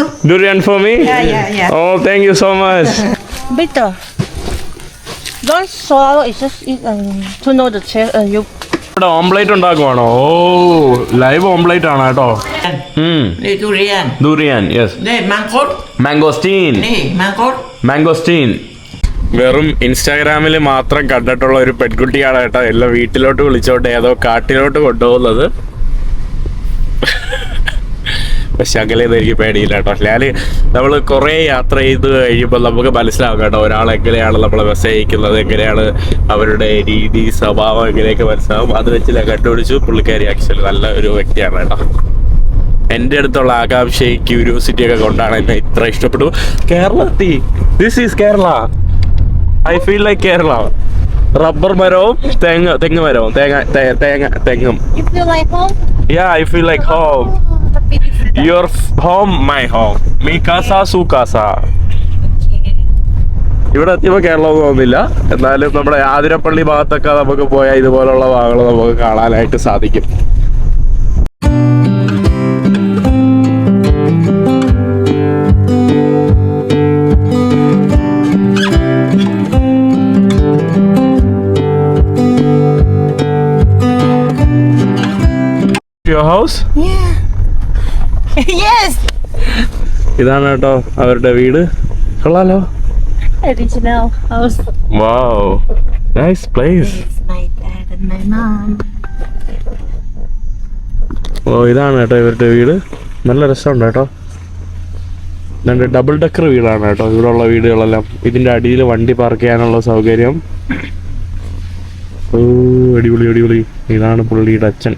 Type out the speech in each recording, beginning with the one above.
you. Durian for me? Yeah, yeah, yeah. Oh, thank you so much. Bitter. Don't swallow. It's just eat um, to know the taste. and you ഇവിടെ ഓംപ്ലേറ്റ് ഉണ്ടാക്കുവാണോ ഓ live ഓംപ്ലേറ്റ് ആണ് കേട്ടോ Ni durian. Durian yes Ni mangkok. Mangosteen Ni mangkok. Mangosteen വെറും ഇൻസ്റ്റാഗ്രാമിൽ മാത്രം കണ്ടിട്ടുള്ള ഒരു പെൺകുട്ടിയാണ് കേട്ടോ എല്ലാം വീട്ടിലോട്ട് വിളിച്ചോണ്ട് ഏതോ കാട്ടിലോട്ട് കൊണ്ടുപോകുന്നത് എനിക്ക് പേടിയില്ല കേട്ടോ. ഞാൻ നമ്മൾ കുറേ യാത്ര ചെയ്ത് കഴിയുമ്പോൾ നമുക്ക് മനസ്സിലാവും കേട്ടോ ഒരാൾ എങ്ങനെയാണ് നമ്മളെ മെസ്സേജിക്കുന്നത് എങ്ങനെയാണ് അവരുടെ രീതി സ്വഭാവം എങ്ങനെയൊക്കെ മനസ്സിലാവും. അത് വെച്ച് ഞാൻ കണ്ടുപിടിച്ചു. പുള്ളിക്കാരി ആക്ച്വലി നല്ല ഒരു വ്യക്തിയാണ് കേട്ടോ. എന്റെ അടുത്തുള്ള ആകാംക്ഷയും ക്യൂരിയോസിറ്റി ഒക്കെ കൊണ്ടാണ് എന്നെ ഇത്ര ഇഷ്ടപ്പെട്ടു. കേരളത്തി this is Kerala. I feel like Kerala. Rubber മരവും തെങ്ങ് തെങ്ങ് മരവും. തേങ്ങ തേങ്ങ തെങ്ങും. Yeah I feel like home The home, my home. മീ കാസ സു കാസ ഇവിടെ എത്തിയപ്പോൾ കേരളം തോന്നുന്നില്ല എന്നാലും നമ്മുടെ ആതിരപ്പള്ളി ഭാഗത്തൊക്കെ നമുക്ക് പോയാൽ ഇതുപോലുള്ള ഭാഗങ്ങൾ നമുക്ക് കാണാനായിട്ട് സാധിക്കും. ഇതാണ് കേട്ടോ അവരുടെ വീട്. കൊള്ളാലോ. Wow nice place. ഓ ഇതാണ് കേട്ടോ ഇവരുടെ വീട്. നല്ല രസമുണ്ട് കേട്ടോ രണ്ട് ഡബിൾ ഡെക്കർ വീടാണ് കേട്ടോ ഉള്ള വീടുകളെല്ലാം. ഇതിന്റെ അടിയിൽ വണ്ടി പാർക്ക് ചെയ്യാനുള്ള സൗകര്യം. ഓ അടിപൊളി അടിപൊളി. ഇതാണ് പുള്ളിയുടെ അച്ഛൻ.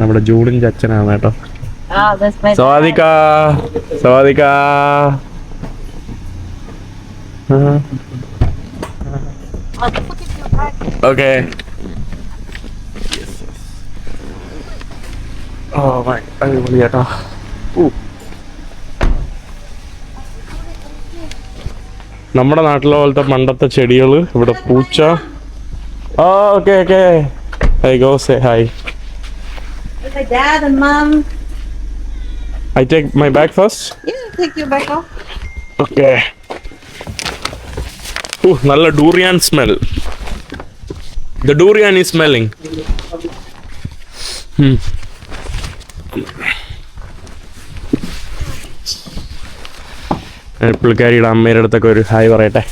നമ്മുടെ ജൂണിന്റെ അച്ഛനാണ് കേട്ടോ Oh, that's my സവാദിക്ക സവാദിക്ക ഓക്കെ ഓ മൈ അടിപൊളി കേട്ടോ ഊ. നമ്മുടെ നാട്ടിലെ പോലത്തെ പണ്ടത്തെ ചെടികൾ ഇവിടെ പൂച്ച. ഓ okay okay. I go say hi With my bag first? Yeah, take your bag off. Okay oh നല്ല ഡൂറിയാൻ സ്മെൽ ദ ഡൂറിയാൻ ഈ സ്മെല്ലിംഗ് പുള്ളിക്കാരിയുടെ അമ്മയുടെ അടുത്തൊക്കെ ഒരു ഹായ് പറയട്ടെ.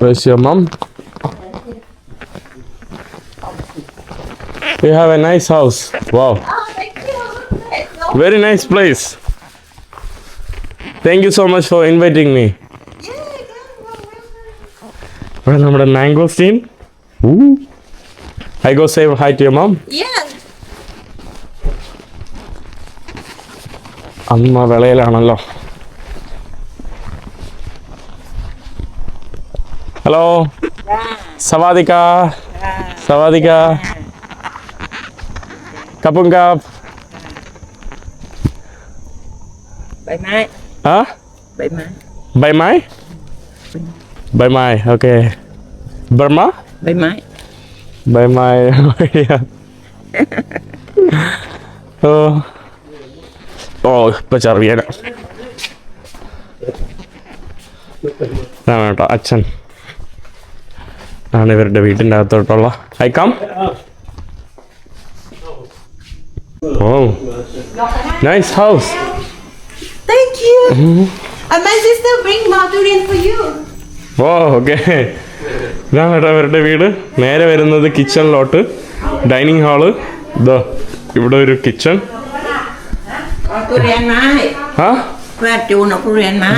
Where's your mom? You have a nice house. Wow. Oh, thank you. Very nice place. Thank you so much for inviting me. ഇവിടെ നമ്മുടെ mangosteen I go save hi to your mum Yeah. അമ്മ വിളയിലാണല്ലോ hello സവാദിക്ക സവാദിക്ക Kapung Kap. Bye Mai. Hah? Bye Mai. Bye Mai? Bye Mai, oke. Okay. Burma? Bye Mai. Bye Mai, oh, oh. Oh, pacar Vienna. Nah, mana tak action? Nah, ini berdebitin dah tertolak. Oh Nice house. Thank you. Mm -hmm. and my sister bring madurian for you. Wow, okay. ഇതാണ് കേട്ടോ ഇവരുടെ വീട് നേരെ വരുന്നത് കിച്ചണിലോട്ട് dining hall ഇതോ ഇവിടെ ഒരു kitchen. ആ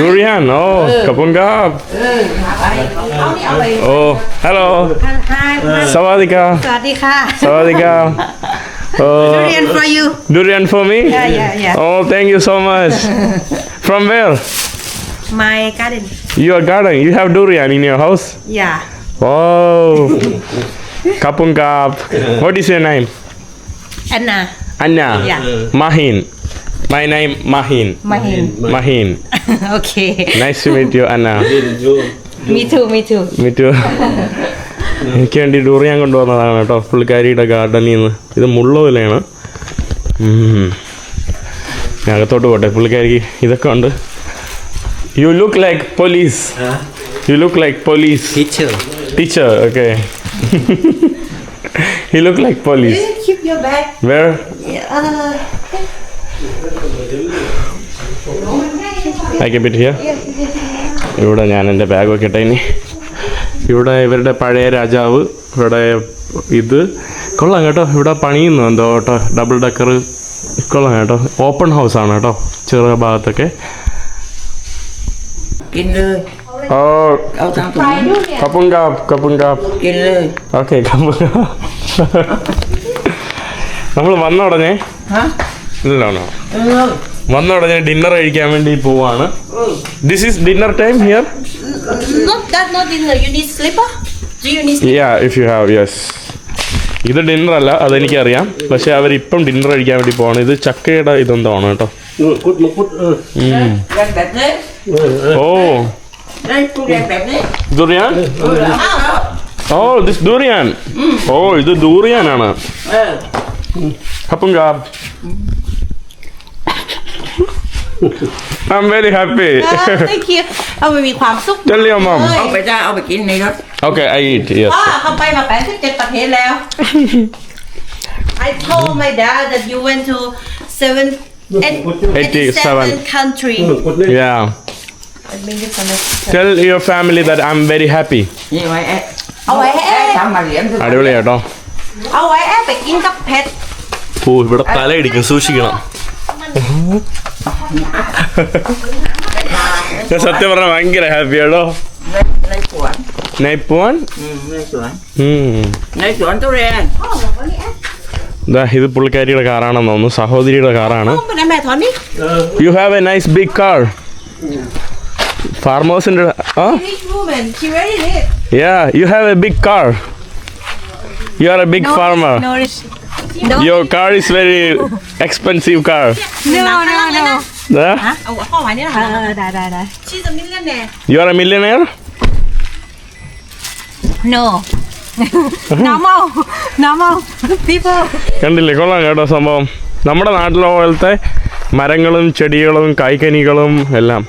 durian ông đi. Oh hello Hai. സവാദിക്ക Sawadika. Durian for you. Durian for me? Yeah, yeah, yeah. Oh, thank you so much. From where? My garden. Your garden. You have durian in your house? Yeah. Wow. Kapungkap. What is your name? Anna. Anna. Yeah. Mahin. My name Mahin. Mahin. Mahin. okay. Nice to meet you, Anna. me too. Me too. Me too. എനിക്ക് വേണ്ടി ഡൂറിയാൻ കൊണ്ടുവന്നതാണ് കേട്ടോ. പുള്ളിക്കാരിയുടെ ഗാർഡനിൽ നിന്ന് ഇത് മുള്ളതിലാണ് ഞാൻ അകത്തോട്ട് പോട്ടെ. പുള്ളിക്കാരിക്ക് ഇതൊക്കെ ഉണ്ട്. You look like police you look like police teacher teacher okay you look like police Keep your bag. Where Uh, I bit here ഇവിടെ ഞാൻ എന്റെ ബാഗ് വെക്കട്ടെ ഇനി. ഇവിടെ ഇവരുടെ പഴയ രാജാവ് ഇവിടെ ഇത്. കൊള്ളാം കേട്ടോ ഇവിടെ പണിയുന്നു എന്തോ കേട്ടോ ഡബിൾ ഡക്കർ കൊള്ളാം കേട്ടോ ഓപ്പൺ ഹൗസ് ആണ് കേട്ടോ ചെറിയ ഭാഗത്തൊക്കെ. lơi. ഓക്കെ കപ്പുങ്കാപ്പ് നമ്മൾ വന്ന ഉടനെ Hả? വന്ന ഉടനെ ഡിന്നർ കഴിക്കാൻ വേണ്ടി പോവാണ്. This is dinner time here yeah if you have yes ഇത് ഡിന്നർ അല്ല അതെനിക്കറിയാം. പക്ഷെ അവരിപ്പം ഡിന്നർ കഴിക്കാൻ വേണ്ടി പോവാണ്. ഇത് ചക്കയുടെ ഇതെന്താണ് കേട്ടോ. ഓ. ദുറിയാൻ ഓ ദിസ് ദൂറിയാൻ ഓ ഇത് ദൂറിയാനാണ്. അപ്പം കാ I'm very happy. Ah, thank you. เอาไปมีความสุข Tell your mom. Ông phải ra, ông phải kín này đó. Okay, I eat. Yes. พ่อเขาไปมา87ประเทศแล้ว I told my dad that you went to seven, eight, 87 country. Yeah. It means it's a- Tell your family that I'm very happy. Như vậy em. Ông ấy Em thăm mà liễm thôi. അടിപൊളി കേട്ടോ เอาไว้แอบไปกินกับเพชร ഓ ഇവിടെ തലയിടിക്കും സൂക്ഷിക്കണം ഞാൻ സത്യം പറഞ്ഞ ഭയങ്കര ഹാപ്പിയാണോ നൈപ്പൂവൻ ഇത് പുള്ളിക്കാരിയുടെ കാറാണെന്ന് തോന്നുന്നു. സഹോദരിയുടെ കാറാണ് you have a nice big car farm ഹൗസിന്റെ you have a big car you are a big farmer No, it's, your car is very expensive car no, no, no. เอาข้อหมายนี่นะ Uh, da, da, da. she's a millionaire you are a millionaire No. normal, normal people. കണ്ടില്ലേ കൊള്ളാം കേട്ടോ സംഭവം നമ്മുടെ നാട്ടിലെ പോലത്തെ മരങ്ങളും ചെടികളും കായ്ക്കനികളും എല്ലാം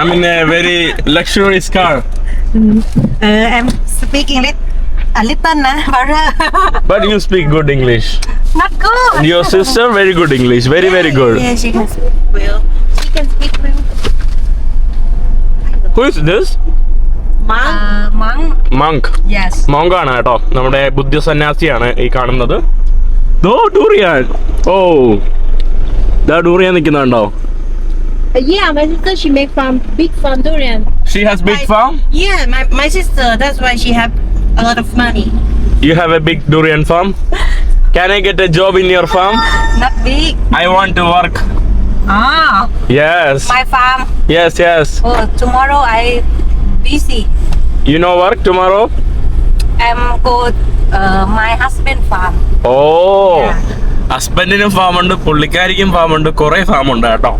I mean a very luxurious car Uh, I'm speaking lit, a little, nah, but you speak good English. not good. Your sister very good English. Very very good. Yeah, she can speak well. She can speak well. Who is this? Mom, Uh, Mang. Monk. Yes. മോങ്കാണ് കേട്ടോ നമ്മുടെ ബുദ്ധ സന്യാസിയാണ് ഈ കാണുന്നത് ദോ ഡൂറിയാൻ ഓ ദാ ഡൂറിയാൻ നിൽക്കുന്നുണ്ടോ Uh, yeah, my sister she make farm big farm durian. She has big farm Yeah, my, my sister that's why she have a lot of money. You have a big durian farm can I get a job in your farm Not big. I want to work Ah, yes my farm. Yes yes Oh, tomorrow I busy. You no work tomorrow I'm go uh, my husband farm. Oh ഹസ്ബൻഡിനും farm ഉണ്ട് പുള്ളിക്കാരിക്കും farm ഉണ്ട് കുറെ farm ഉണ്ട് കേട്ടോ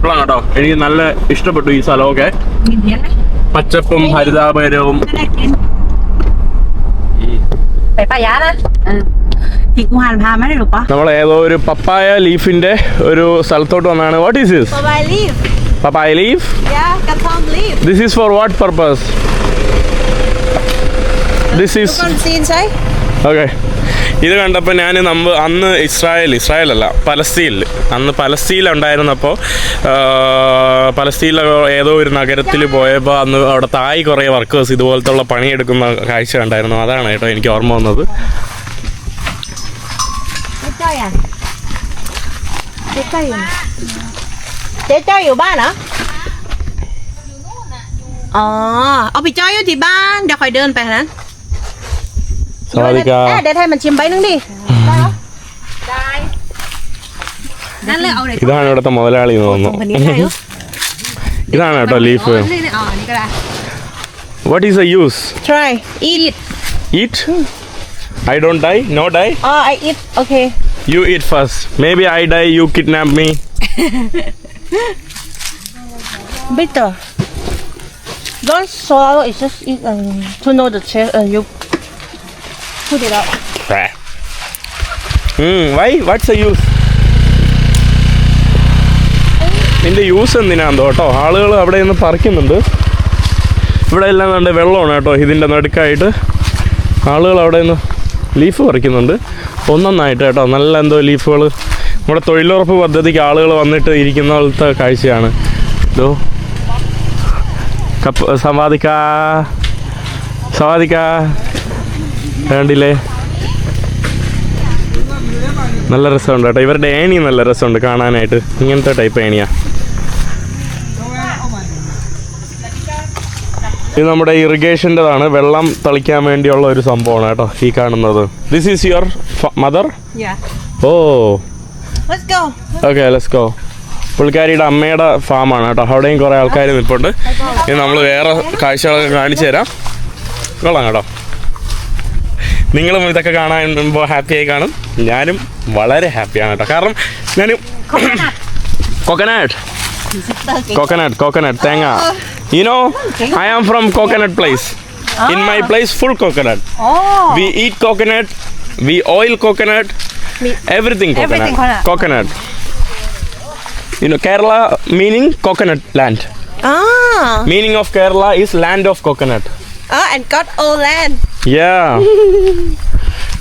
കൊള്ളാം കേട്ടോ എനിക്ക് നല്ല ഇഷ്ടപ്പെട്ടു ഈ സ്ഥലമൊക്കെ. പച്ചപ്പും ഹരിതാപകരവും? നമ്മൾ ഏതോ ഒരു പപ്പായ ലീഫിന്റെ ഒരു സ്ഥലത്തോട്ട് വന്നാണ്. What is this papaya leaf. This is for what purpose this is okay ഇത് കണ്ടപ്പോൾ ഞാൻ നമ്മൾ അന്ന് ഇസ്രായേൽ ഇസ്രായേൽ അല്ല പലസ്തീനിൽ. അന്ന് പലസ്തീനിൽ ഉണ്ടായിരുന്നപ്പോൾ പലസ്തീനിലെ ഏതോ ഒരു നഗരത്തിൽ പോയപ്പോൾ അന്ന് അവിടെ തായ് കുറേ വർക്കേഴ്സ് ഇതുപോലത്തുള്ള പണിയെടുക്കുന്ന കാഴ്ച ഉണ്ടായിരുന്നു അതാണ് കേട്ടോ എനിക്ക് ഓർമ്മ വന്നത്. ആ ông bị chơi ở thì ban. อ๋อ เอาไปจ้อยอยู่ที่บ้าน เดี๋ยวคอยเดินไปทางนั้น สวัสดีครับ เอ้ยเดี๋ยวให้มันชิมใบนึงดิ Nó lấy ông này. ഇതാണ് ഇവിടുത്തെ മുതലാളി എന്ന് തോന്നുന്നു Phần này hay ഇതാണ് കേട്ടോ leaf Ờ, đây này, ờ, này cái này. What is a use try eat eat I don't die no die oh I eat okay you eat first may be I die you kidnap me bitter Don't swallow. It's just eat, um, to know the taste. Uh, you put it out. Why what's the use ഇതിന്റെ use എന്തിനാന്തോ കേട്ടോ? ആളുകൾ അവിടെ നിന്ന് പറിക്കുന്നുണ്ട്. ഇവിടെ എല്ലാം കണ്ട് വെള്ളമാണ് കേട്ടോ ഇതിന്റെ നടുക്കായിട്ട്. ആളുകൾ അവിടെ നിന്ന് ലീഫ് പറിക്കുന്നുണ്ട്. ഒന്നൊന്നായിട്ട് കേട്ടോ നല്ല എന്തോ ലീഫുകൾ നമ്മുടെ തൊഴിലുറപ്പ് പദ്ധതിക്ക് ആളുകൾ വന്നിട്ട് ഇരിക്കുന്ന പോലത്തെ കാഴ്ചയാണ്. ഇതോ. കപ്പ് സവാദിക്ക. സവാദിക്ക. വേണ്ടില്ലേ നല്ല രസമുണ്ട് കേട്ടോ. ഇവരുടെ ഏണി നല്ല രസമുണ്ട് കാണാനായിട്ട്. ഇങ്ങനത്തെ ടൈപ്പ് ഏണിയാ. ഇത് നമ്മുടെ ഇറിഗേഷന്റെതാണ്. വെള്ളം തളിക്കാൻ വേണ്ടിയുള്ള ഒരു സംഭവമാണ് കേട്ടോ ഈ കാണുന്നത്. This is your mother. Oh. Okay go പുള്ളിക്കാരിയുടെ അമ്മയുടെ ഫാമാണ് കേട്ടോ. അവിടെയും കുറേ ആൾക്കാർ നിൽപ്പുണ്ട് ഇനി നമ്മൾ വേറെ കാഴ്ചകളൊക്കെ കാണിച്ചു തരാം. കൊള്ളാം കേട്ടോ. നിങ്ങളും ഇതൊക്കെ കാണാനുമ്പോൾ ഹാപ്പിയായി കാണും ഞാനും വളരെ ഹാപ്പിയാണ് കേട്ടോ കാരണം ഞാനും കോക്കനട്ട് കോക്കനട്ട് കോക്കനട്ട് തേങ്ങ you know I am from coconut place in my place full coconut Oh. we eat coconut we oil coconut everything coconut Everything coconut. coconut you know kerala meaning coconut land Ah. meaning of kerala is land of coconut Ah, and got all land. yeah.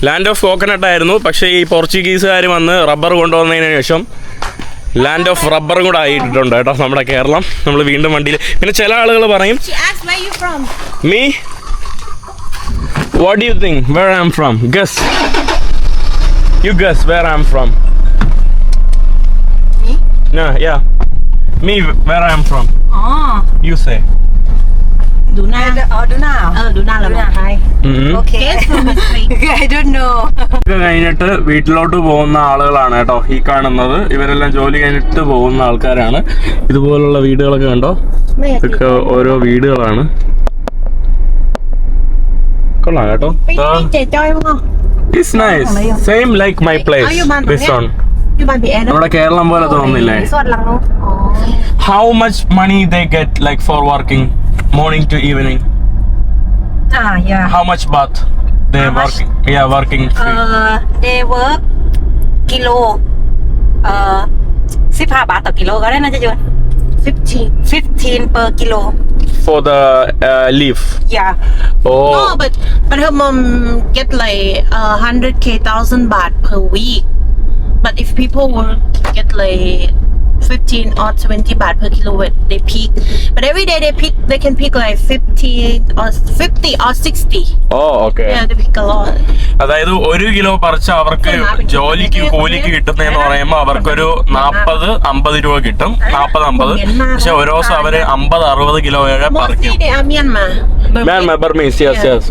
Land of coconut ആയിരുന്നു. പക്ഷേ ഈ പോർച്ചുഗീസുകാർ വന്ന് rubber കൊണ്ടുവന്നതിന് ശേഷം land of റബ്ബറും കൂടെ ആയിട്ടുണ്ട് കേട്ടോ നമ്മുടെ കേരളം. നമ്മൾ വീണ്ടും വണ്ടിയിൽ പിന്നെ ചില ആളുകൾ പറയും me what you think where I from. From guess you guess where I I'm from yeah me where where am from. You No, ดูหน้าเออ ดูหน้าเออดูหน้าเราไทยโอเค I don't know. കഴിഞ്ഞിട്ട് വീട്ടിലോട്ട് പോകുന്ന ആളുകളാണ് കേട്ടോ ഈ കാണുന്നത്. ഇവരെല്ലാം ജോലി കഴിഞ്ഞിട്ട് പോകുന്ന ആൾക്കാരാണ്. ഇതുപോലുള്ള വീടുകളൊക്കെ കണ്ടോ? ഇതൊക്കെ ഓരോ വീടുകളാണ്. കൊള്ളാം കേട്ടോ. Nice same like my place നമ്മുടെ കേരളം പോലെ തോന്നുന്നില്ലേ? How much money they get like for working morning to evening? Ah, yeah. How much baht they How much? working? Yeah, working. uh, they work กิโลเอ่อสิบห้าบาทต่อกิโลก็ได้นะเจะยวน uh, 15. fifteen per kilo for the uh, yeah Oh, No, but but her mom get like hundred k thousand baht per week. But if people work, get like 15 or 20 baht per kilowatt, they peak. But every day they pick, they can pick like 15 or 50 or 60. oh okay. Yeah, they pick a lot. അതായത് ഒരു kilo പറിച്ച അവർക്ക് ജോലിക്ക് കൂലിക്ക് കിട്ടുന്നതെന്ന് പറയുമ്പോൾ അവർക്കൊരു നാപ്പത് അമ്പത് രൂപ കിട്ടും. നാപ്പത് അമ്പത്. പക്ഷെ ഓരോ ദിവസം അവർ അമ്പത് അറുപത് കിലോ വരെ പറിക്കും. Mostly they are Myanmar. But Myanmar Burmese yes yes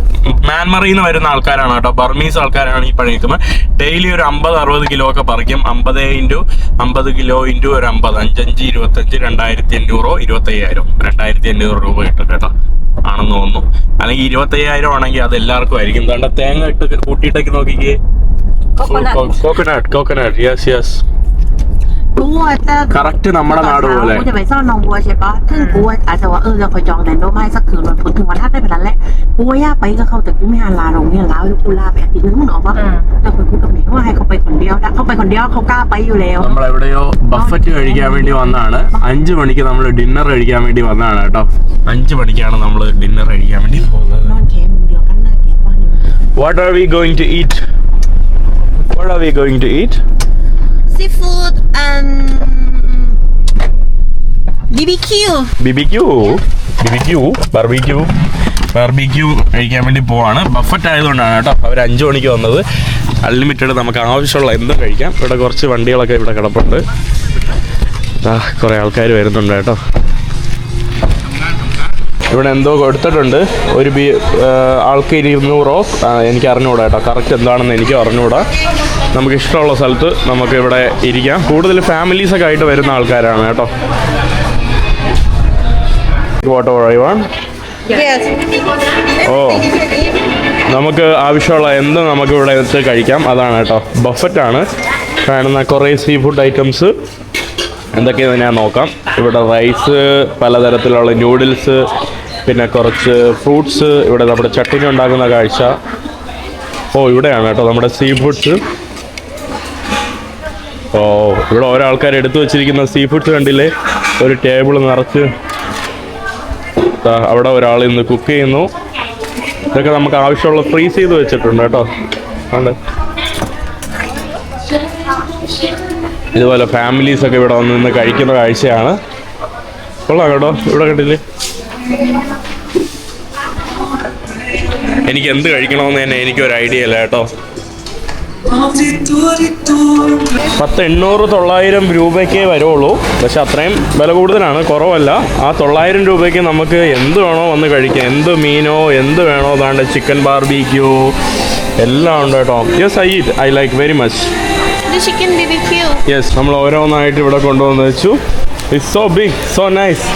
മ്യാൻമറിൽ നിന്ന് വരുന്ന ആൾക്കാരാണ് കേട്ടോ. ബർമീസ് ആൾക്കാരാണ് ഈ പണി നിൽക്കുന്നത് ഡെയിലി ഒരു അമ്പത് അറുപത് കിലോ ഒക്കെ പറിക്കും. അമ്പത് ഇന്റു അമ്പത് കിലോ ഇന്റു ഒരു അമ്പത്. അഞ്ചഞ്ച് ഇരുപത്തഞ്ച് രണ്ടായിരത്തി അഞ്ഞൂറോ ഇരുപത്തയ്യായിരം. രണ്ടായിരത്തി അഞ്ഞൂറ് രൂപ കിട്ടും കേട്ടോ. ആണെന്ന് തോന്നുന്നു. അല്ലെങ്കിൽ ഇരുപത്തയ്യായിരം ആണെങ്കിൽ അത് എല്ലാവർക്കും ആയിരിക്കും. തേങ്ങ ഇട്ട് കൂട്ടിയിട്ടൊക്കെ നോക്കിക്കേ. Coconut coconut yes yes đúng rồi ta correct നമ്മുടെ നാട് പോലെ cũng phải sao lòng bùa sẽ có thương bùa à sao ơ giờ phải chọn đèn đô mai sắc cường rồi phun thương quán hát đấy phải là lẽ bùa ya bây giờ không thể cũng hay là đồng như là áo cu la vậy thì đứng nữa vâng ta phải cũng cầm hiểu hay không phải còn đeo đã không phải còn đeo không ca bay vô lèo നമ്മൾ എവിടെയോ Buffett കഴിക്കാൻ വേണ്ടി വന്നതാണ് അഞ്ചു മണിക്ക് നമ്മൾ dinner കഴിക്കാൻ വേണ്ടി വന്നതാണ് കേട്ടോ അഞ്ചു മണിക്കാണ് നമ്മൾ ഡിന്നർ കഴിക്കാൻ വേണ്ടി പോകുന്നത് non chém điều cắn ra chém qua nhiều what are we going to eat what are we going to eat seafood and BBQ. BBQ. BBQ. Barbecue. Barbecue കഴിക്കാൻ വേണ്ടി പോവാണ് ബഫറ്റ് ആയതുകൊണ്ടാണ് കേട്ടോ അവർ അഞ്ചു മണിക്ക് വന്നത് അൺലിമിറ്റഡ് നമുക്ക് ആവശ്യമുള്ള എന്തും കഴിക്കാം ഇവിടെ കുറച്ച് വണ്ടികളൊക്കെ ഇവിടെ കിടപ്പുണ്ട് കുറേ ആൾക്കാർ വരുന്നുണ്ട് കേട്ടോ ഇവിടെ എന്തോ കൊടുത്തിട്ടുണ്ട് ഒരു ബി ആൾക്ക് ഇരുന്നൂറോ? എനിക്ക് അറിഞ്ഞുകൂടാ കേട്ടോ. കറക്റ്റ് എന്താണെന്ന് എനിക്ക് അറിഞ്ഞുകൂടാ നമുക്ക് ഇഷ്ടമുള്ള സ്ഥലത്ത് നമുക്ക് ഇവിടെ ഇരിക്കാം. കൂടുതൽ ഫാമിലീസൊക്കെ ആയിട്ട് വരുന്ന ആൾക്കാരാണ് കേട്ടോ. What eat. നമുക്ക് ആവശ്യമുള്ള എന്ത് നമുക്ക് ഇവിടെ എടുത്ത് കഴിക്കാം. അതാണ് കേട്ടോ. ബഫറ്റ് ആണ്. കാണുന്ന കുറേ സീ ഫുഡ് ഐറ്റംസ് എന്തൊക്കെയാണെന്ന് ഞാൻ നോക്കാം. ഇവിടെ റൈസ് പലതരത്തിലുള്ള നൂഡിൽസ് പിന്നെ കുറച്ച് ഫ്രൂട്ട്സ് ഇവിടെ നമ്മുടെ ചട്ടിനി ഉണ്ടാക്കുന്ന കാഴ്ച. ഓ ഇവിടെയാണ് കേട്ടോ നമ്മുടെ സീ ഫുഡ്സ് ഓ ഇവിടെ ഓരോ ആൾക്കാർ എടുത്തു വെച്ചിരിക്കുന്ന സീ ഫുഡ്സ് കണ്ടില്ലേ? ഒരു ടേബിൾ നിറച്ച്. അവിടെ ഒരാൾ ഇന്ന് കുക്ക് ചെയ്യുന്നു. ഇതൊക്കെ നമുക്ക് ആവശ്യമുള്ള ഫ്രീസ് ചെയ്ത് വെച്ചിട്ടുണ്ട് കേട്ടോ. ഉണ്ട് ഇതുപോലെ ഫാമിലീസ് ഒക്കെ ഇവിടെ വന്ന് നിന്ന് കഴിക്കുന്ന കാഴ്ചയാണ്. കൊള്ളാം കേട്ടോ. ഇവിടെ കണ്ടില്ലേ? എനിക്ക് എന്ത് കഴിക്കണമെന്ന് തന്നെ എനിക്കൊരു ഐഡിയ ഇല്ല കേട്ടോ. പത്ത് എണ്ണൂറ് തൊള്ളായിരം രൂപയ്ക്കേ വരുള്ളൂ. പക്ഷെ അത്രയും വില കൂടുതലാണ്. കുറവല്ല. ആ തൊള്ളായിരം രൂപയ്ക്ക് നമുക്ക് എന്ത് വേണോ വന്ന് കഴിക്കാം. എന്ത് മീനോ എന്ത് വേണോ അതാണ്ട് ചിക്കൻ ബാർബിക്യൂ എല്ലാം ഉണ്ട് കേട്ടോ. Yes I eat I like very much BBQ. Yes നമ്മൾ ഓരോന്നായിട്ട് ഇവിടെ കൊണ്ടുവന്ന് വെച്ചു. It's so big so nice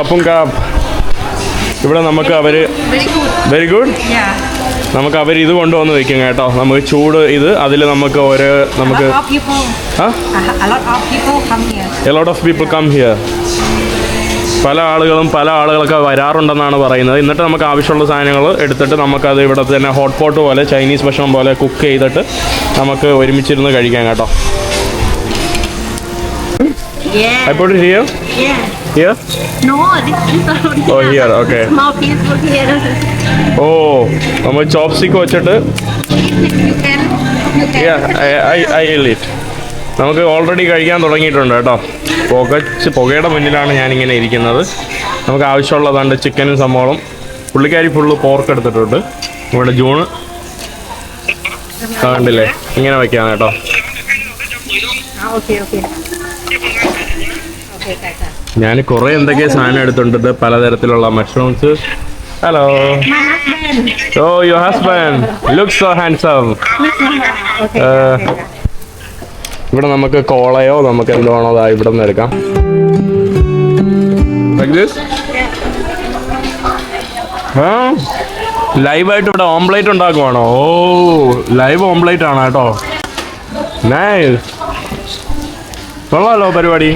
കപ്പും കാപ്പ് ഇവിടെ നമുക്ക് അവർ വെരി ഗുഡ്. നമുക്ക് അവർ ഇത് കൊണ്ടുവന്ന് വെക്കും കേട്ടോ. നമുക്ക് ചൂട് ഇത് അതിൽ നമുക്ക് ഓരോ നമുക്ക് a lot of people come here പല ആളുകളും പല ആളുകളൊക്കെ വരാറുണ്ടെന്നാണ് പറയുന്നത്. എന്നിട്ട് നമുക്ക് ആവശ്യമുള്ള സാധനങ്ങൾ എടുത്തിട്ട് നമുക്കത് ഇവിടെ തന്നെ ഹോട്ട് പോട്ട് പോലെ ചൈനീസ് ഭക്ഷണം പോലെ കുക്ക് ചെയ്തിട്ട് നമുക്ക് ഒരുമിച്ചിരുന്ന് കഴിക്കാം കേട്ടോ. Yeah. I put it here? Yeah. Here? No, this is out here. Oh, here, okay. small piece put here. ഓ നമ്മൾ ചോപ്സ്റ്റിക്ക് വെച്ചിട്ട്. ഐ ഇറ്റ് നമുക്ക് ഓൾറെഡി കഴിക്കാൻ തുടങ്ങിയിട്ടുണ്ട് കേട്ടോ പുകച്ച് പുകയുടെ മുന്നിലാണ് ഞാനിങ്ങനെ ഇരിക്കുന്നത് നമുക്ക് ആവശ്യമുള്ളതാണ്ട് ചിക്കനും സംഭവം പുള്ളിക്കാരി ഫുള്ള് പോർക്ക് എടുത്തിട്ടുണ്ട് ഇവിടെ ജൂണ് കണ്ടില്ലേ ഇങ്ങനെ വയ്ക്കാം കേട്ടോ Okay, okay. ഞാൻ കുറേ എന്തൊക്കെ സാധനം എടുത്തിട്ടുണ്ട്. പലതരത്തിലുള്ള mushrooms hello oh you husband look so handsome ഇവിടെ നമുക്ക് കോളയോ നമുക്ക് എന്ത് വേണോ അതാ ഇവിടെ നിന്ന് എടുക്കാം ലൈവ് ആയിട്ട് ലൈവായിട്ട് ഇവിടെ ഓംപ്ലേറ്റ് ഉണ്ടാക്കുവാണോ? ഓ ലൈവ് ഓംപ്ലേറ്റ് ആണ് കേട്ടോ. നൈസ് കൊള്ളാലോ പരിപാടി.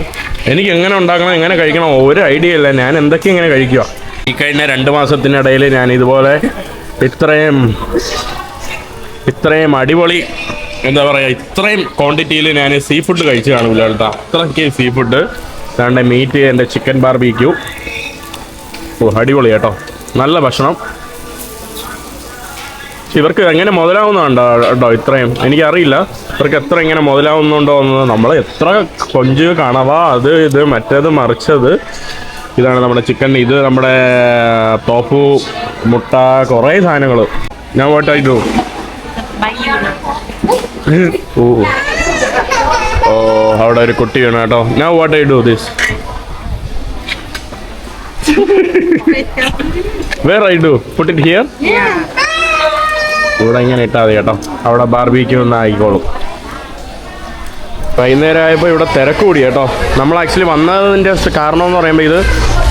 എനിക്ക് എങ്ങനെ ഉണ്ടാക്കണം എങ്ങനെ കഴിക്കണം ഒരു ഐഡിയ ഇല്ല. ഞാൻ എന്തൊക്കെ ഇങ്ങനെ കഴിക്കുക? ഈ കഴിഞ്ഞ രണ്ട് മാസത്തിനിടയിൽ ഞാൻ ഇതുപോലെ ഇത്രയും ഇത്രയും അടിപൊളി എന്താ പറയുക ഇത്രയും ക്വാണ്ടിറ്റിയിൽ ഞാൻ സീ ഫുഡ് കഴിച്ചു കാണില്ല കേട്ടോ. അത്രയ്ക്ക് സീ ഫുഡ് അതാണ്ട് മീറ്റ് എന്റെ ചിക്കൻ ബാർബിക്യൂ ഓ അടിപൊളി കേട്ടോ. നല്ല ഭക്ഷണം. ഇവർക്ക് എങ്ങനെ മുതലാവുന്നുണ്ടോ കേട്ടോ ഇത്രയും? എനിക്കറിയില്ല. ഇവർക്ക് എത്ര ഇങ്ങനെ മുതലാവുന്നുണ്ടോ എന്ന് നമ്മൾ എത്ര കൊഞ്ച് കണവ. അത് ഇത് മറ്റേത് മറിച്ചത്. ഇതാണ് നമ്മുടെ ചിക്കൻ. ഇത് നമ്മുടെ തോപ്പു മുട്ട കുറേ സാധനങ്ങൾ ഞാൻ പോയിട്ടായിട്ടു ഓ. ഓ അവിടെ ഒരു കുട്ടി വേണം കേട്ടോ. ഞാൻ what I do this where I do put it here ഇവിടെ ഇങ്ങനെ ഇട്ടാൽ മതി കേട്ടോ. അവിടെ ബാർബിക്യൂ ഒന്ന് ആയിക്കോളും. വൈകുന്നേരം ആയപ്പോൾ ഇവിടെ തിരക്ക് കൂടി കേട്ടോ. നമ്മൾ ആക്ച്വലി വന്നതിന്റെ കാരണം എന്ന് പറയുമ്പോൾ ഇത്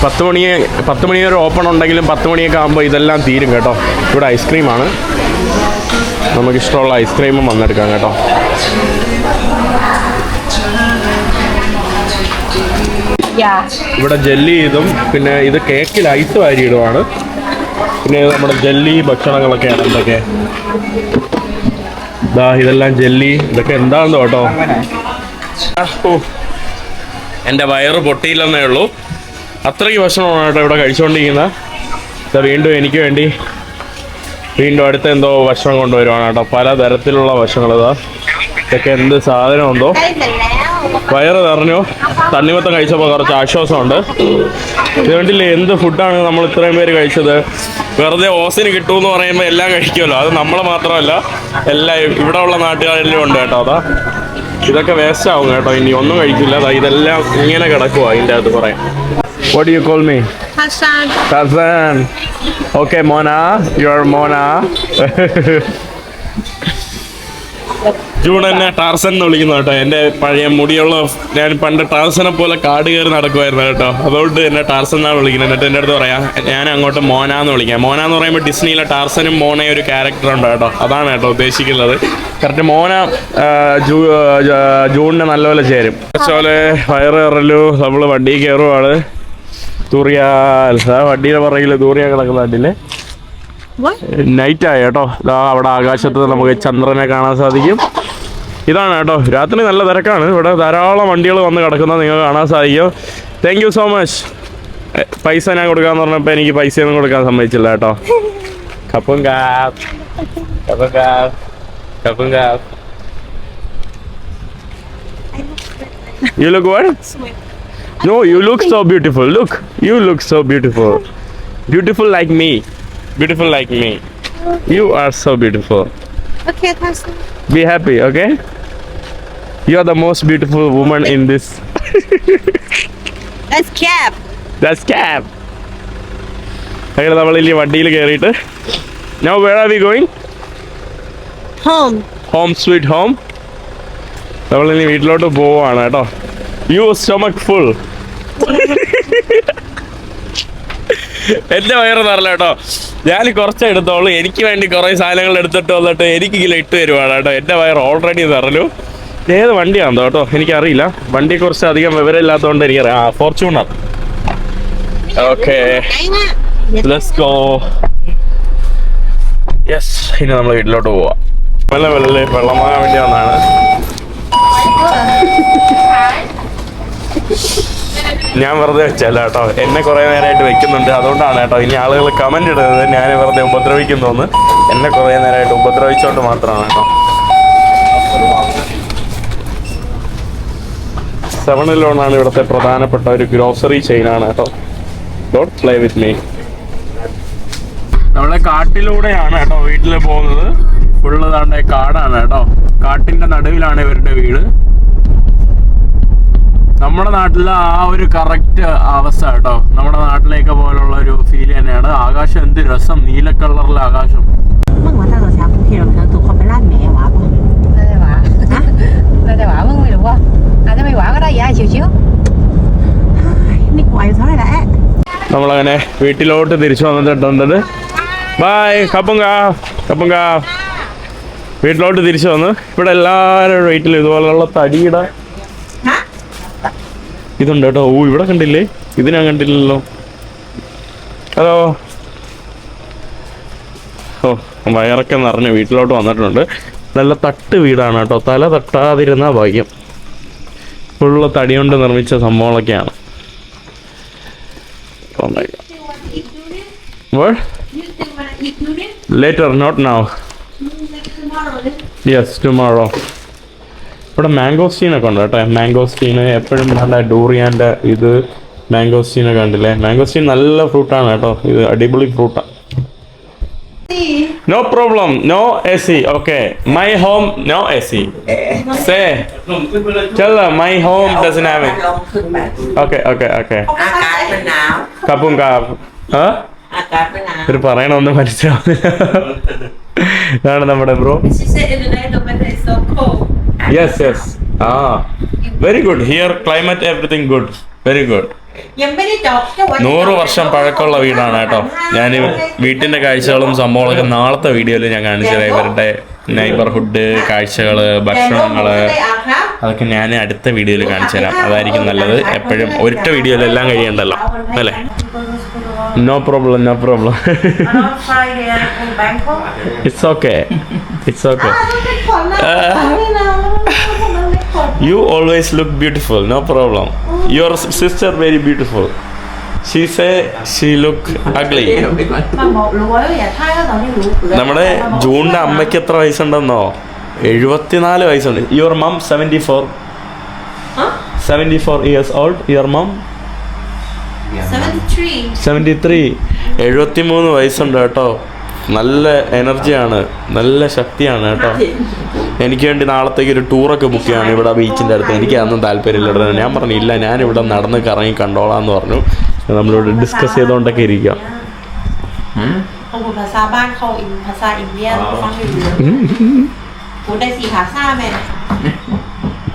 പത്ത് മണി പത്ത് മണി വരെ ഓപ്പൺ ഉണ്ടെങ്കിലും പത്ത് മണിയൊക്കെ ആകുമ്പോൾ ഇതെല്ലാം തീരും കേട്ടോ. ഇവിടെ ഐസ്ക്രീമാണ് നമുക്കിഷ്ടമുള്ള ഐസ്ക്രീമും വന്നെടുക്കാം കേട്ടോ. ഇവിടെ ജെല്ലി ഇതും പിന്നെ ഇത് കേക്കിൽ ഐസ് വാരിയിടുവാണ്. പിന്നെ ഇത് നമ്മുടെ ജെല്ലി ഭക്ഷണങ്ങളൊക്കെയാണ് എന്തൊക്കെ? ഇതാ ഇതെല്ലാം ജെല്ലി. ഇതൊക്കെ എന്താണെന്ന് കേട്ടോ? എന്റെ വയറ് പൊട്ടിയില്ലെന്നേ ഉള്ളൂ. അത്രയ്ക്ക് ഭക്ഷണമാണ് കേട്ടോ ഇവിടെ കഴിച്ചുകൊണ്ടിരിക്കുന്നത്. ദാ വീണ്ടും എനിക്ക് വേണ്ടി വീണ്ടും അടുത്ത എന്തോ ഭക്ഷണം കൊണ്ടുവരുവാണ് കേട്ടോ. പലതരത്തിലുള്ള ഭക്ഷണങ്ങൾ ഇതാ. ഇതൊക്കെ എന്ത് സാധനം ഉണ്ടോ വയറ് നിറഞ്ഞു. തണ്ണിമത്തം കഴിച്ചപ്പോൾ കുറച്ച് ആശ്വാസമുണ്ട്. ഇത് കണ്ടില്ലേ എന്ത് ഫുഡാണ് നമ്മൾ ഇത്രയും പേര് കഴിച്ചത്? വെറുതെ ഓസിന് കിട്ടുമെന്ന് പറയുമ്പോൾ എല്ലാം കഴിക്കുമല്ലോ അത് നമ്മൾ മാത്രമല്ല എല്ലാ ഇവിടെ ഉള്ള നാട്ടുകാരിലും ഉണ്ട് കേട്ടോ അതാ ഇതൊക്കെ വേസ്റ്റ് ആവും കേട്ടോ ഇനി ഒന്നും കഴിക്കില്ല അതാ ഇതെല്ലാം ഇങ്ങനെ കിടക്കുവാ ഇതിന്റെ അകത്ത് കുറേ do you call me Hassan. Tarzan. Okay, Mona. You're Mona. June എന്നെ ടാർസൻ എന്ന് വിളിക്കുന്നു കേട്ടോ. എന്റെ പഴയ മുടിയുള്ള ഞാൻ പണ്ട് ടാർസനെ പോലെ കാട് കയറി നടക്കുമായിരുന്നു കേട്ടോ. അതുകൊണ്ട് എന്നെ ടാർസൻ എന്നാണ് വിളിക്കുന്നത്. എന്നിട്ട് എന്റെ അടുത്ത് പറയാം ഞാൻ അങ്ങോട്ട് മോന എന്ന് വിളിക്കാം. മോന എന്ന് പറയുമ്പോൾ ഡിസ്നിയിലെ ടാർസനും മോനയും ഒരു ക്യാരക്ടർ ഉണ്ട് കേട്ടോ. അതാണ് കേട്ടോ ഉദ്ദേശിക്കുന്നത്. കറക്റ്റ് മോന ജൂ ജൂണിന് നല്ലപോലെ ചേരും. പോലെ വയറ് കയറലു നമ്മൾ വണ്ടി കയറുവാണ്. ദൂറിയാൽ വണ്ടിയുടെ പറയില്ല ദൂറിയ കിടക്കുന്ന What? നൈറ്റ് ആയി കേട്ടോ. ദാ അവിടെ ആകാശത്ത് നമുക്ക് ചന്ദ്രനെ കാണാൻ സാധിക്കും. ഇതാണ് കേട്ടോ. രാത്രി നല്ല തിരക്കാണ്. ഇവിടെ ധാരാളം വണ്ടികൾ വന്ന് കിടക്കുന്നത് നിങ്ങൾക്ക് കാണാൻ സാധിക്കും. താങ്ക് യു സോ മച്ച് പൈസ ഞാൻ കൊടുക്കാന്ന് പറഞ്ഞപ്പോൾ എനിക്ക് പൈസയൊന്നും കൊടുക്കാൻ സമ്മതിച്ചില്ല കേട്ടോ. കപ്പും കാപ്പ്. കപ്പും കാപ്പ്. കപ്പും കാപ്പ്. You you look so beautiful. Look, you look so beautiful. Beautiful like me. Beautiful like me. You are so beautiful. Okay, thanks. Be happy, okay? You are the most beautiful woman in this. that's cap. That's cap. അങ്ങനെ നമ്മൾ ഇനി വണ്ടിയിൽ കയറിയിട്ട് know where are we going Home. Home sweet home നമ്മൾ ഇനി വീട്ടിലോട്ട് പോവാണ് കേട്ടോ യു സ്റ്റൊമക് ഫുൾ എന്റെ വയറ് തരല കേട്ടോ. ഞാൻ കുറച്ചേ എടുത്തോളൂ. എനിക്ക് വേണ്ടി കുറെ സാധനങ്ങൾ എടുത്തിട്ട് വന്നിട്ട് എനിക്ക് കിലോ ഇട്ട് തരുവാണ് കേട്ടോ. എന്റെ വയർ ഓൾറെഡി തരലു ഏത് വണ്ടിയാണെന്നോ കേട്ടോ? എനിക്കറിയില്ല. വണ്ടിയെ കുറിച്ച് അധികം വിവരമില്ലാത്തതുകൊണ്ട് എനിക്കറിയാം. ആ Fortuner. Okay let's go yes ഇനി നമ്മൾ വീട്ടിലോട്ട് പോവാം. വെള്ളം വെള്ളം വെള്ളം വേണ്ടി വന്നാണ് ഞാൻ വെറുതെ വെച്ചല്ല കേട്ടോ. എന്നെ കുറേ നേരമായിട്ട് വെക്കുന്നുണ്ട്. അതുകൊണ്ടാണ് കേട്ടോ ഇനി ആളുകൾ കമന്റ് ഇടുന്നത്. ഞാൻ വെറുതെ ഉപദ്രവിക്കുന്നു എന്നെ കുറേ നേരമായിട്ട് ഉപദ്രവിച്ചോണ്ട് മാത്രമാണ് കേട്ടോ. സെവൻ ലോണാണ് ഇവിടുത്തെ പ്രധാനപ്പെട്ട ഒരു ഗ്രോസറി ചെയിനാണ് കേട്ടോ. ഡോട്ട് പ്ലേ വിത്ത് മീ നമ്മളെ കാട്ടിലൂടെയാണ് കേട്ടോ വീട്ടിൽ പോകുന്നത്. ഫുള്ള് താണ്ടെ കാടാണ് കേട്ടോ. കാട്ടിന്റെ നടുവിലാണ് ഇവരുടെ വീട്. നമ്മുടെ നാട്ടിലെ ആ ഒരു കറക്റ്റ് അവസ്ഥ കേട്ടോ. നമ്മുടെ നാട്ടിലേക്ക് പോലുള്ള ഒരു ഫീൽ തന്നെയാണ്. ആകാശം എന്ത് രസം. നീല കളറിലെ ആകാശം. നമ്മളങ്ങനെ വീട്ടിലോട്ട് തിരിച്ചു വന്നിട്ടുണ്ട് ബായ് കപ്പങ്ക കപ്പങ്ക. വീട്ടിലോട്ട് തിരിച്ചു വന്ന്. ഇവിടെ എല്ലാവരുടെ വീട്ടിലും ഇതുപോലെയുള്ള തടിയുടെ ഇതുണ്ട് കേട്ടോ. ഓ ഇവിടെ കണ്ടില്ലേ? ഇത് ഞാൻ കണ്ടില്ലല്ലോ. ഹലോ. ഓ വയറൊക്കെ നിറഞ്ഞ് വീട്ടിലോട്ട് വന്നിട്ടുണ്ട്. നല്ല തട്ട് വീടാണ് കേട്ടോ. തല തട്ടാതിരുന്ന ഭാഗ്യം. ഫുള്ള് തടി കൊണ്ട് നിർമ്മിച്ച സംഭവങ്ങളൊക്കെയാണ്. Later not now yes Later, not now. Yes, tomorrow. ഇവിടെ മാംഗോ മാംഗോസ്റ്റീനൊക്കെ ഉണ്ട് കേട്ടോ. മാംഗോ സ്റ്റീൻ എപ്പോഴും നല്ല ഡോറിയാന്റെ ഇത് മാംഗോ സ്റ്റീൻ ഒക്കെ ഉണ്ടല്ലേ മാംഗോ സ്റ്റീൻ നല്ല ഫ്രൂട്ടാണ് കേട്ടോ. ഇത് അടിപൊളി ഫ്രൂട്ടാണ് No problem, no AC. Okay, my home, no AC. Say, tell her my home doesn't have it. Okay, okay, okay. കപ്പും കാപ്പും ഇവർ പറയണമെന്ന് മനസ്സിലാവുന്നില്ല. ഇതാണ് നമ്മുടെ ബ്രോ യെസ് യെസ് ആ very good here climate everything good very good നൂറ് വർഷം പഴക്കമുള്ള വീടാണ് കേട്ടോ. ഞാൻ വീട്ടിന്റെ കാഴ്ചകളും സംഭവങ്ങളൊക്കെ നാളത്തെ വീഡിയോയിൽ ഞാൻ കാണിച്ചത് ഇവരുടെ നൈബർഹുഡ് കാഴ്ചകൾ ഭക്ഷണങ്ങൾ അതൊക്കെ ഞാൻ അടുത്ത വീഡിയോയിൽ കാണിച്ചു തരാം. അതായിരിക്കും നല്ലത്. എപ്പോഴും ഒരിട്ട വീഡിയോയിൽ എല്ലാം കഴിയണ്ടല്ലോ. അല്ലേ? No problem no problem it's okay it's okay you always look beautiful no problem your sister very beautiful she say she look ugly നമ്മുടെ ജൂണിന്റെ അമ്മയ്ക്ക് എത്ര വയസ്സുണ്ടെന്നോ? എഴുപത്തിനാല് വയസ്സുണ്ട്. Your mum seventy four seventy four years old your mum seventy three എഴുപത്തി മൂന്ന് വയസ്സുണ്ട് കേട്ടോ. നല്ല എനർജിയാണ് നല്ല ശക്തിയാണ് കേട്ടോ. എനിക്ക് വേണ്ടി നാളത്തേക്ക് ഒരു ടൂറൊക്കെ ബുക്ക് ചെയ്യാണ് ഇവിടെ ബീച്ചിന്റെ അടുത്ത്. എനിക്ക് അന്നും താല്പര്യമില്ല ഞാൻ പറഞ്ഞു ഇല്ല ഞാൻ നടന്ന് കറങ്ങി കണ്ടോളാം എന്ന് പറഞ്ഞു. നമ്മളിവിടെ ഡിസ്കസ് ചെയ്തുകൊണ്ടൊക്കെ ഇരിക്കാം.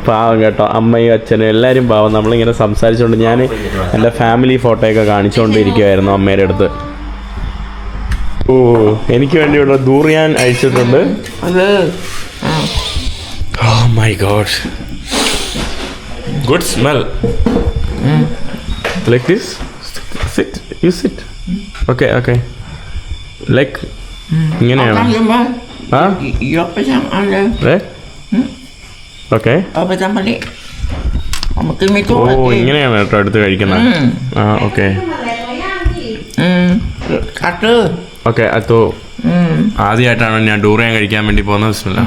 പാവം കേട്ടോ അമ്മയും അച്ഛനും എല്ലാവരും പാവം. നമ്മളിങ്ങനെ സംസാരിച്ചുകൊണ്ട് ഞാൻ എന്റെ ഫാമിലി ഫോട്ടോയൊക്കെ കാണിച്ചുകൊണ്ടിരിക്കുമായിരുന്നു അമ്മയുടെ അടുത്ത്. ഓ എനിക്ക് വേണ്ടിയുള്ള ദൂറിയാൻ അയച്ചിട്ടുണ്ട്. അത്? Oh oh my god good smell like this sit you sit okay okay like ഇങ്ങനെയാണ്? ആ? ഓക്കെ ഓ ഇങ്ങനെയാണ് കേട്ടോ അടുത്ത് കഴിക്കുന്നത്. ആ ഓക്കെ കട്ട്. ഓക്കെ അത്തോ ആദ്യമായിട്ടാണ് ഞാൻ ടൂർ ചെയ്യാൻ കഴിക്കാൻ വേണ്ടി പോകുന്ന ബിസ്മില്ല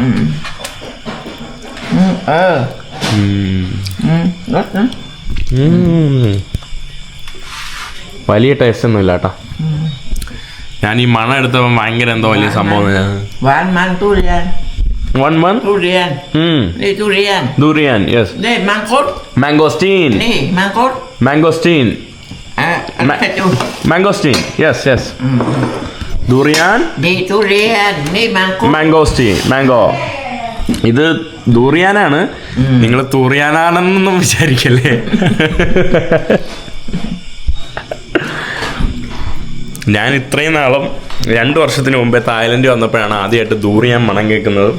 വലിയ ടേസ്റ്റ് ഒന്നും ഇല്ല ഞാൻ ഈ മണം എടുത്തപ്പോ ഭയങ്കര എന്തോ വലിയ സംഭവം mangosteen mangosteen yes yes durian mangosteen mango ഇത് ദൂറിയാനാണ് നിങ്ങൾ തൂറിയാനാണെന്നൊന്നും വിചാരിക്കല്ലേ? ഞാൻ ഇത്രയും നാളും രണ്ട് വർഷത്തിന് മുമ്പേ തായ്ലൻഡ് വന്നപ്പോഴാണ് ആദ്യമായിട്ട് ദൂറിയാൻ മണം കേൾക്കുന്നത്.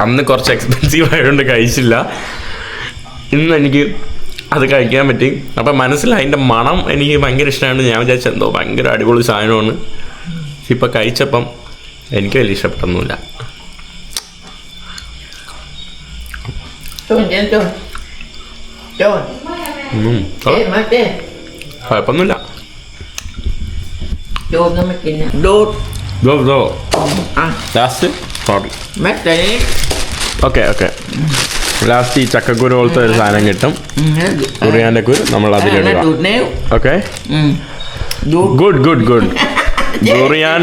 അന്ന് കുറച്ച് എക്സ്പെൻസീവ് ആയതുകൊണ്ട് കഴിച്ചില്ല. ഇന്ന് എനിക്ക് അത് കഴിക്കാൻ പറ്റി. അപ്പം മനസ്സിലായി അതിന്റെ മണം എനിക്ക് ഭയങ്കര ഇഷ്ടമാണ് ഞാൻ വിചാരിച്ചെന്തോ ഭയങ്കര അടിപൊളി സാധനമാണ്. ഇപ്പോൾ കഴിച്ചപ്പം എനിക്ക് വലിയ ഇഷ്ടപ്പെട്ടൊന്നുമില്ല. കുഴപ്പമൊന്നുമില്ല. ലാസ്റ്റ് ചക്കക്കുരു പോലത്തെ ഒരു സാധനം കിട്ടും. ഉറിയാന്റെ കുരു നമ്മൾ അതിലിടുക ഓക്കെ ഗുഡ് ഗുഡ് ഗുഡ് ബ്ലൂർ ഞാൻ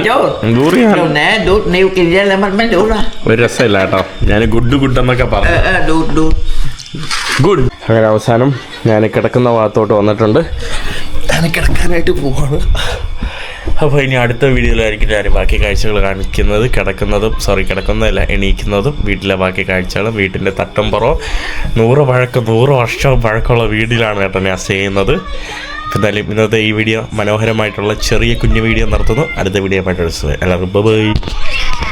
ഒരു രസമില്ല കേട്ടോ ഞാൻ ഗുഡ് ഗുഡ് എന്നൊക്കെ പറഞ്ഞു ഗുഡ് അങ്ങനെ അവസാനം ഞാൻ കിടക്കുന്ന ഭാഗത്തോട്ട് വന്നിട്ടുണ്ട്. ഞാൻ കിടക്കാനായിട്ട് പോവാണ്. അപ്പോൾ ഇനി അടുത്ത വീഡിയോയിലായിരിക്കും ഞാൻ ബാക്കി കാഴ്ചകൾ കാണിക്കുന്നത് കിടക്കുന്നതും സോറി കിടക്കുന്നതല്ല എണീക്കുന്നതും വീട്ടിലെ ബാക്കി കാഴ്ചകളും വീട്ടിന്റെ തട്ടം പുറം നൂറ് പഴക്കം നൂറ് വർഷം പഴക്കമുള്ള വീടിലാണ് കേട്ടോ ഞാൻ ചെയ്യുന്നത്. എന്തായാലും ഇന്നത്തെ ഈ വീഡിയോ മനോഹരമായിട്ടുള്ള ചെറിയ കുഞ്ഞു വീഡിയോ നടത്തുന്നു. അടുത്ത വീഡിയോ ആയിട്ട് എല്ലാവർക്കും ബൈ